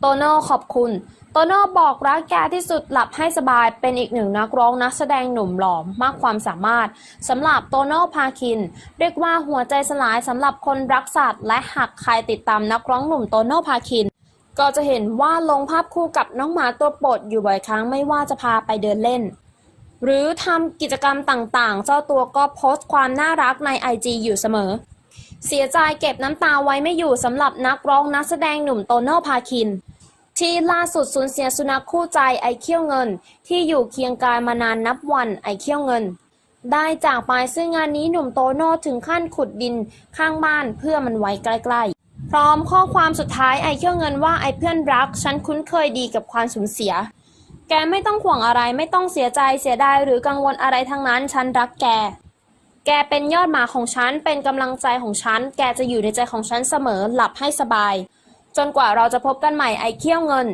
โตโน่ขอบคุณ โตโน่บอกรักแกที่สุดหลับให้สบายเป็นอีกหนึ่งนักร้องนักแสดงหนุ่มหล่อมากความสามารถสำหรับโตโน่พาคิน เรียกว่าหัวใจสลายสำหรับคนรักสัตว์และหากใครติดตามนักร้องหนุ่มโตโน่พาคิน ก็จะเห็นว่าลงภาพคู่กับน้องหมาตัวโปรดอยู่บ่อยครั้งไม่ว่าจะพาไปเดินเล่น หรือทำกิจกรรมต่างๆ เจ้าตัวก็โพสต์ความน่ารักใน IG อยู่เสมอ เสียใจเก็บน้ำตาไว้ไม่อยู่สำหรับนักร้องนักแสดงหนุ่มโตโน่พาคิน ที่ล่าสุดสูญเสียสุนัขคู่ใจไอเขี้ยวเงิน ที่อยู่เคียงกายมานานนับวันไอเขี้ยวเงิน ได้จากไปซึ่งงานนี้หนุ่มโตโน่ถึงขั้นขุดดินข้างบ้านเพื่อมันไว้ใกล้ๆ พร้อมข้อความสุดท้ายไอเขี้ยวเงินว่าไอเพื่อนรัก ฉันคุ้นเคยดีกับความสูญเสีย แกไม่ต้องห่วงอะไรไม่ต้องเสียใจเสียดายหรือกังวลอะไรทั้งนั้นฉันรักแก แกเป็นยอดหมาของฉัน เป็นกำลังใจของฉัน แกจะอยู่ในใจของฉันเสมอ หลับให้สบาย จนกว่าเราจะพบกันใหม่ไอเขี้ยวเงิน